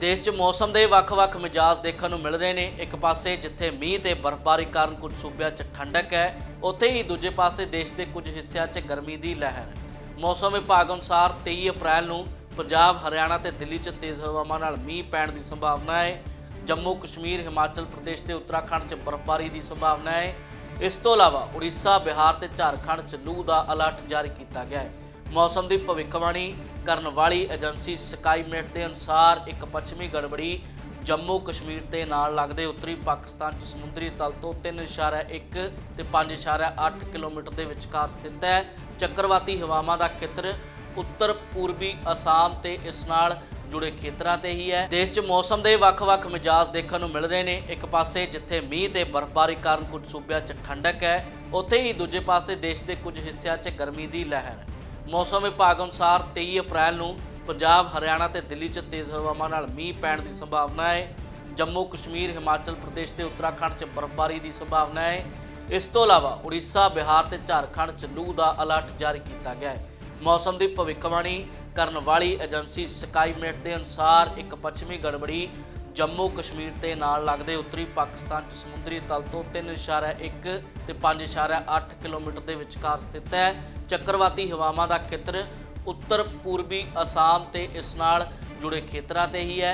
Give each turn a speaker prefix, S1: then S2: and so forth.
S1: ਦੇਸ਼ 'ਚ ਮੌਸਮ ਦੇ ਵੱਖ-ਵੱਖ ਮਿਜਾਜ਼ ਦੇਖਣ ਨੂੰ ਮਿਲ ਰਹੇ ਨੇ। ਇੱਕ ਪਾਸੇ ਜਿੱਥੇ ਮੀਂਹ ਤੇ ਬਰਫ਼ਬਾਰੀ ਕਾਰਨ ਕੁਝ ਸੂਬਿਆਂ 'ਚ ਠੰਡਕ ਹੈ, ਉੱਥੇ ਹੀ ਦੂਜੇ ਪਾਸੇ ਦੇਸ਼ ਦੇ ਕੁਝ ਹਿੱਸਿਆਂ 'ਚ ਗਰਮੀ ਦੀ ਲਹਿਰ। ਮੌਸਮ ਵਿਭਾਗ ਅਨੁਸਾਰ 23 ਅਪ੍ਰੈਲ ਨੂੰ ਪੰਜਾਬ, ਹਰਿਆਣਾ ਤੇ ਦਿੱਲੀ 'ਚ ਤੇਜ਼ ਹਵਾਵਾਂ ਨਾਲ ਮੀਂਹ ਪੈਣ ਦੀ ਸੰਭਾਵਨਾ ਹੈ। ਜੰਮੂ, ਕਸ਼ਮੀਰ, ਹਿਮਾਚਲ ਪ੍ਰਦੇਸ਼ ਤੇ ਉੱਤਰਾਖੰਡ 'ਚ ਬਰਫ਼ਬਾਰੀ ਦੀ ਸੰਭਾਵਨਾ ਹੈ। ਇਸ ਤੋਂ ਇਲਾਵਾ ਉੜੀਸਾ, ਬਿਹਾਰ ਤੇ ਝਾਰਖੰਡ 'ਚ ਲੂ ਦਾ ਅਲਰਟ ਜਾਰੀ ਕੀਤਾ ਗਿਆ ਹੈ। ਮੌਸਮ ਦੀ ਭਵਿੱਖਬਾਣੀ ਕਰਨ ਵਾਲੀ ਏਜੰਸੀ ਸਕਾਈਮੇਟ ਦੇ ਅਨੁਸਾਰ ਇੱਕ ਪੱਛਮੀ ਗੜਬੜੀ ਜੰਮੂ ਕਸ਼ਮੀਰ ਤੇ ਨਾਲ ਲੱਗਦੇ ਉੱਤਰੀ ਪਾਕਿਸਤਾਨ 'ਚ ਸਮੁੰਦਰੀ ਤਲ ਤੋਂ 3.1 ਤੇ 5.8 ਕਿਲੋਮੀਟਰ ਦੇ ਵਿਚਕਾਰ ਸਥਿਤ ਹੈ। ਚੱਕਰਵਾਤੀ ਹਵਾਵਾਂ ਦਾ ਖੇਤਰ ਉੱਤਰ, ਪੂਰਬੀ ਅਸਾਮ ਤੇ ਇਸ ਨਾਲ ਜੁੜੇ ਖੇਤਰਾਂ ਤੇ ਹੀ ਹੈ। ਦੇਸ਼ 'ਚ ਮੌਸਮ ਦੇ ਵੱਖ-ਵੱਖ ਮਿਜਾਜ਼ ਦੇਖਣ ਨੂੰ ਮਿਲ ਰਹੇ ਨੇ। ਇੱਕ ਪਾਸੇ ਜਿੱਥੇ ਮੀਂਹ ਤੇ ਬਰਫ਼ਬਾਰੀ ਕਾਰਨ ਕੁਝ ਸੂਬਿਆਂ 'ਚ ਠੰਡਕ ਹੈ, ਉੱਥੇ ਹੀ ਦੂਜੇ ਪਾਸੇ ਦੇਸ਼ ਦੇ ਕੁਝ ਹਿੱਸਿਆਂ 'ਚ ਗਰਮੀ ਦੀ ਲਹਿਰ। ਹੈ ਮੌਸਮ ਵਿਭਾਗ ਅਨੁਸਾਰ 23 ਅਪ੍ਰੈਲ ਨੂੰ ਪੰਜਾਬ, ਹਰਿਆਣਾ ਤੇ ਦਿੱਲੀ 'ਚ ਤੇਜ਼ ਹਵਾਵਾਂ ਨਾਲ ਮੀਂਹ ਪੈਣ ਦੀ ਸੰਭਾਵਨਾ ਹੈ। ਜੰਮੂ, ਕਸ਼ਮੀਰ, ਹਿਮਾਚਲ ਪ੍ਰਦੇਸ਼ ਤੇ ਉੱਤਰਾਖੰਡ 'ਚ ਬਰਫ਼ਬਾਰੀ ਦੀ ਸੰਭਾਵਨਾ ਹੈ। ਇਸ ਤੋਂ ਇਲਾਵਾ ਉੜੀਸਾ, ਬਿਹਾਰ ਤੇ ਝਾਰਖੰਡ 'ਚ ਲੂ ਦਾ ਅਲਰਟ ਜਾਰੀ ਕੀਤਾ ਗਿਆ ਹੈ। ਮੌਸਮ ਦੀ ਭਵਿੱਖਬਾਣੀ ਕਰਨ ਵਾਲੀ ਏਜੰਸੀ ਸਕਾਈਮੇਟ ਦੇ ਅਨੁਸਾਰ ਇੱਕ ਪੱਛਮੀ ਗੜਬੜੀ ਜੰਮੂ ਕਸ਼ਮੀਰ ਤੇ ਨਾਲ ਲੱਗਦੇ ਉੱਤਰੀ ਪਾਕਿਸਤਾਨ 'ਚ ਸਮੁੰਦਰੀ ਤਲ ਤੋਂ 3.1 ਤੇ 5.8 ਕਿਲੋਮੀਟਰ ਦੇ ਵਿਚਕਾਰ ਸਥਿਤ ਹੈ। ਚੱਕਰਵਾਤੀ ਹਵਾਵਾਂ ਦਾ ਖੇਤਰ ਉੱਤਰ ਪੂਰਬੀ ਅਸਾਮ ਤੇ ਇਸ ਨਾਲ ਜੁੜੇ ਖੇਤਰਾਂ ਤੇ ਹੀ ਹੈ।